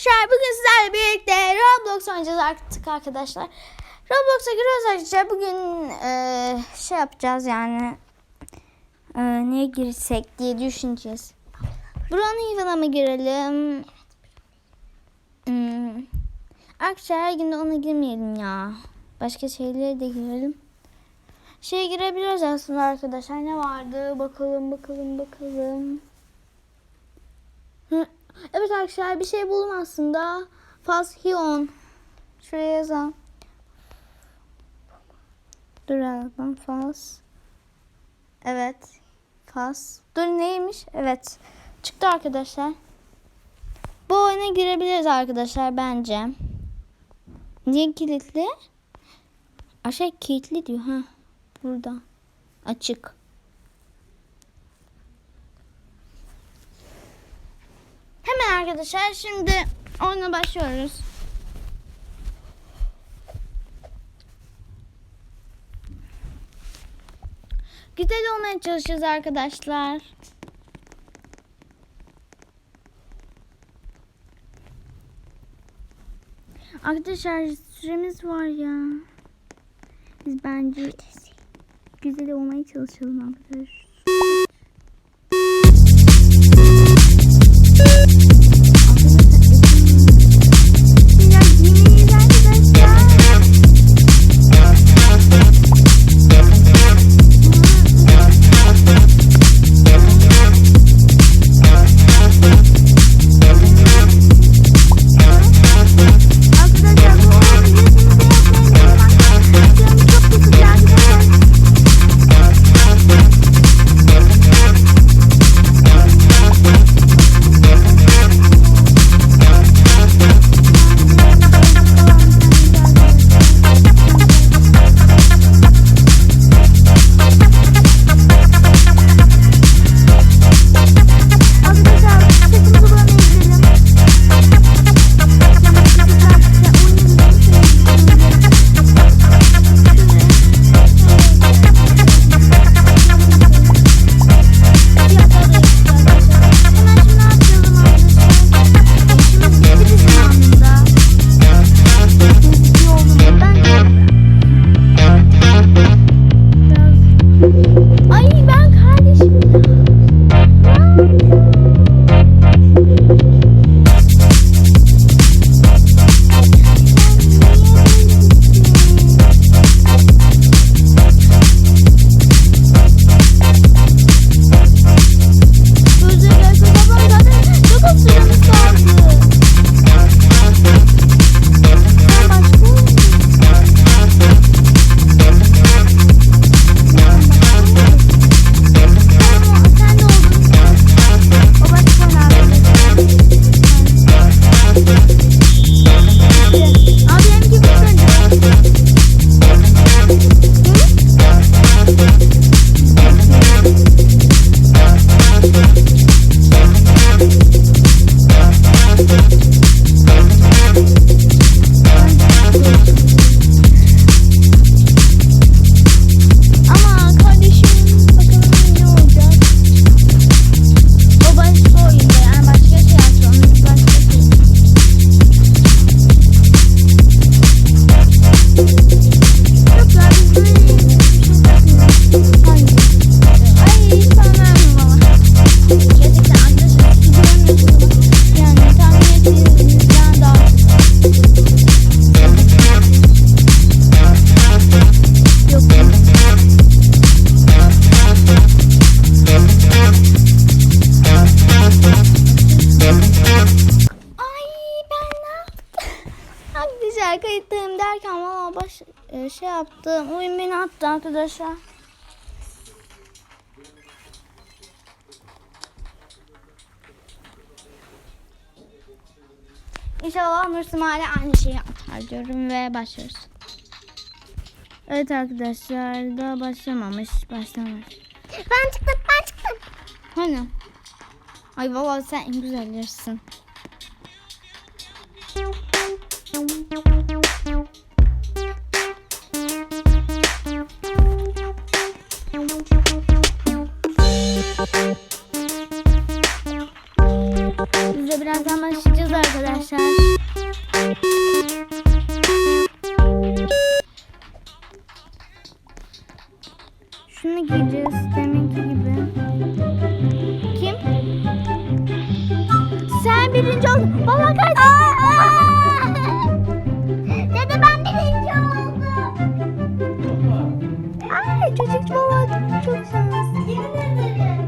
arkadaşlar bugün sizlerle birlikte Roblox oynayacağız artık arkadaşlar. Roblox'a giriyoruz arkadaşlar. Bugün eee, şey yapacağız yani. Eee neye girsek diye düşüneceğiz. Brownie'ye mı girelim? Hmm. Arkadaşlar her gün de ona girmeyelim ya. Başka şeylere de girelim. Şeye girebiliriz aslında arkadaşlar. Ne vardı? Bakalım bakalım bakalım. Hı. Evet arkadaşlar bir şey buldum aslında. Fashion. Şuraya yazalım. Dur yazalım. Fas. Evet. Fas. Dur neymiş? Evet. Çıktı arkadaşlar. Bu oyuna girebiliriz arkadaşlar bence. Niye kilitli? Aşağı kilitli diyor ha. Burada. Açık. Hemen arkadaşlar şimdi oyuna başlıyoruz. Güzel olmaya çalışacağız arkadaşlar. Arkadaşlar süremiz var ya. Biz bence güzel olmaya çalışalım arkadaşlar. Baş e, şey yaptım. Oyun beni attı arkadaşlar. İnşallah Nursum hala aynı şeyi atar diyorum ve başlıyoruz. Evet arkadaşlar daha başlamamış. Başlamamış. Ben çıktım ben çıktım. Hani? Ay valla sen en güzellersin. yapacağız deminki gibi. Kim? Sen birinci oldun. Vallahi kaybettim. Dede ben birinci oldum. Ay çocuk vallahi çok şanslı. Yemin ederim.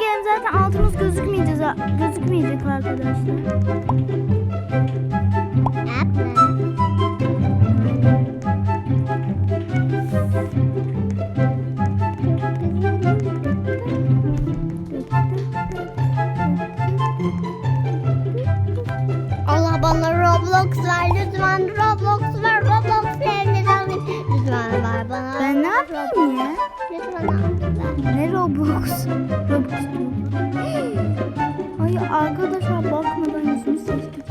Gelin zaten altımız gözükmeyeceğiz, gözükmeyecek arkadaşlar. Allah bana Roblox ver lütfen Roblox ver Roblox evden lütfen ver bana. Ben ne yapayım ya? Lütfen al. Ne Roblox? Roblox. Ay arkadaşlar bakmadan yüzümü sildik.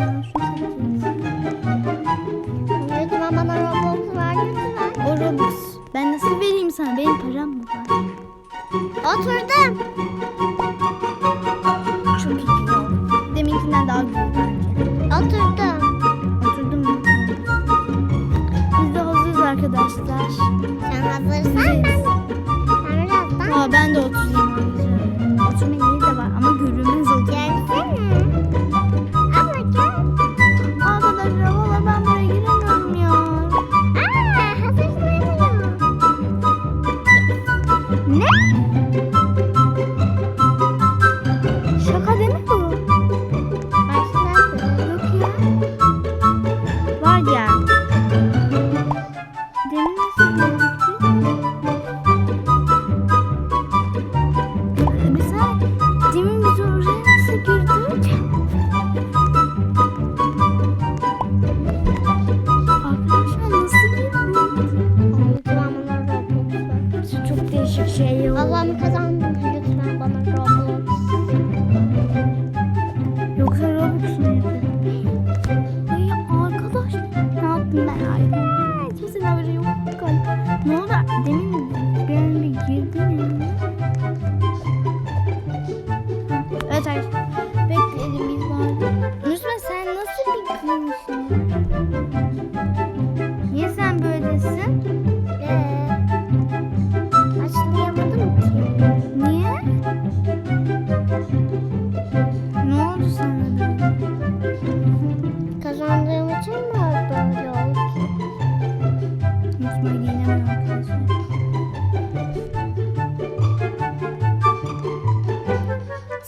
있네?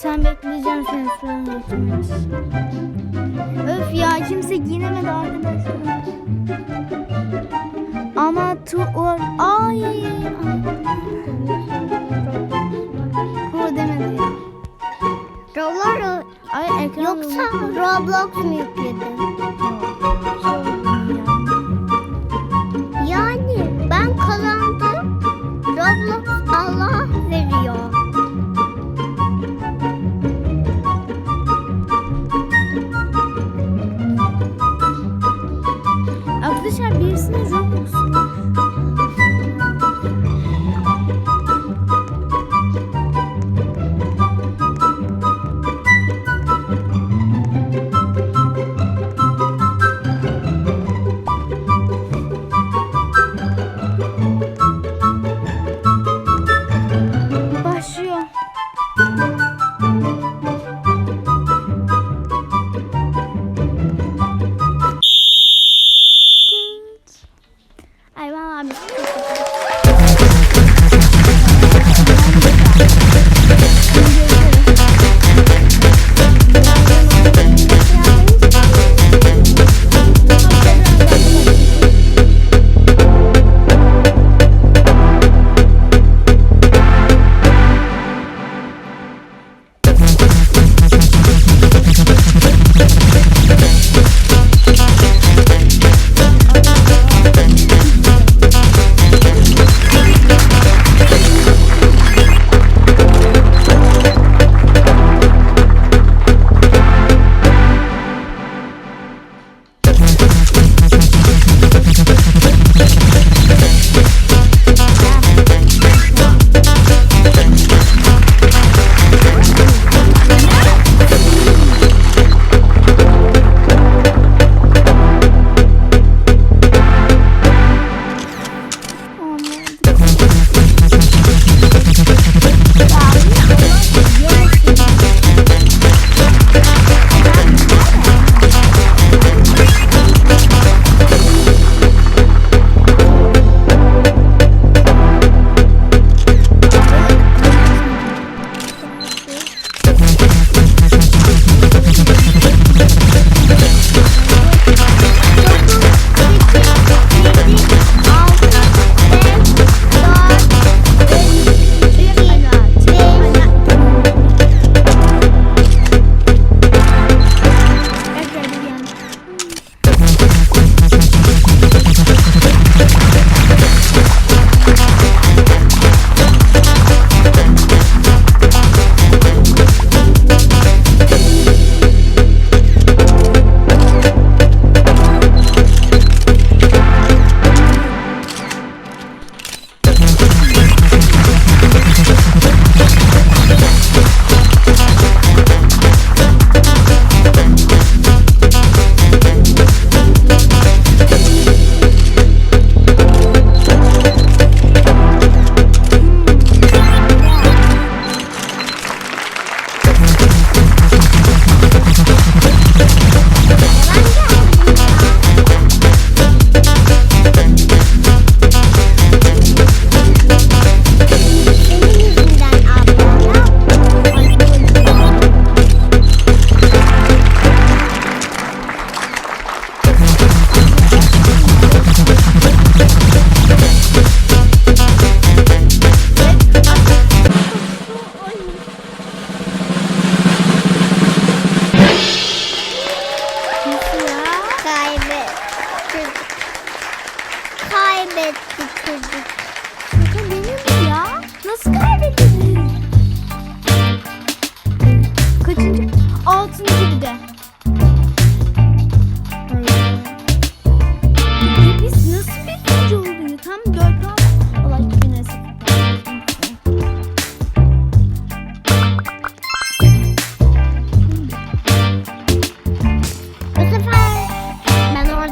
Sen bekleyeceğim sen sorun Öf ya kimse giyinemedi arkadaşlar. Ama tu or ay o demedi. Roblox ay ekran yoksa Roblox mu yükledin?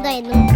en un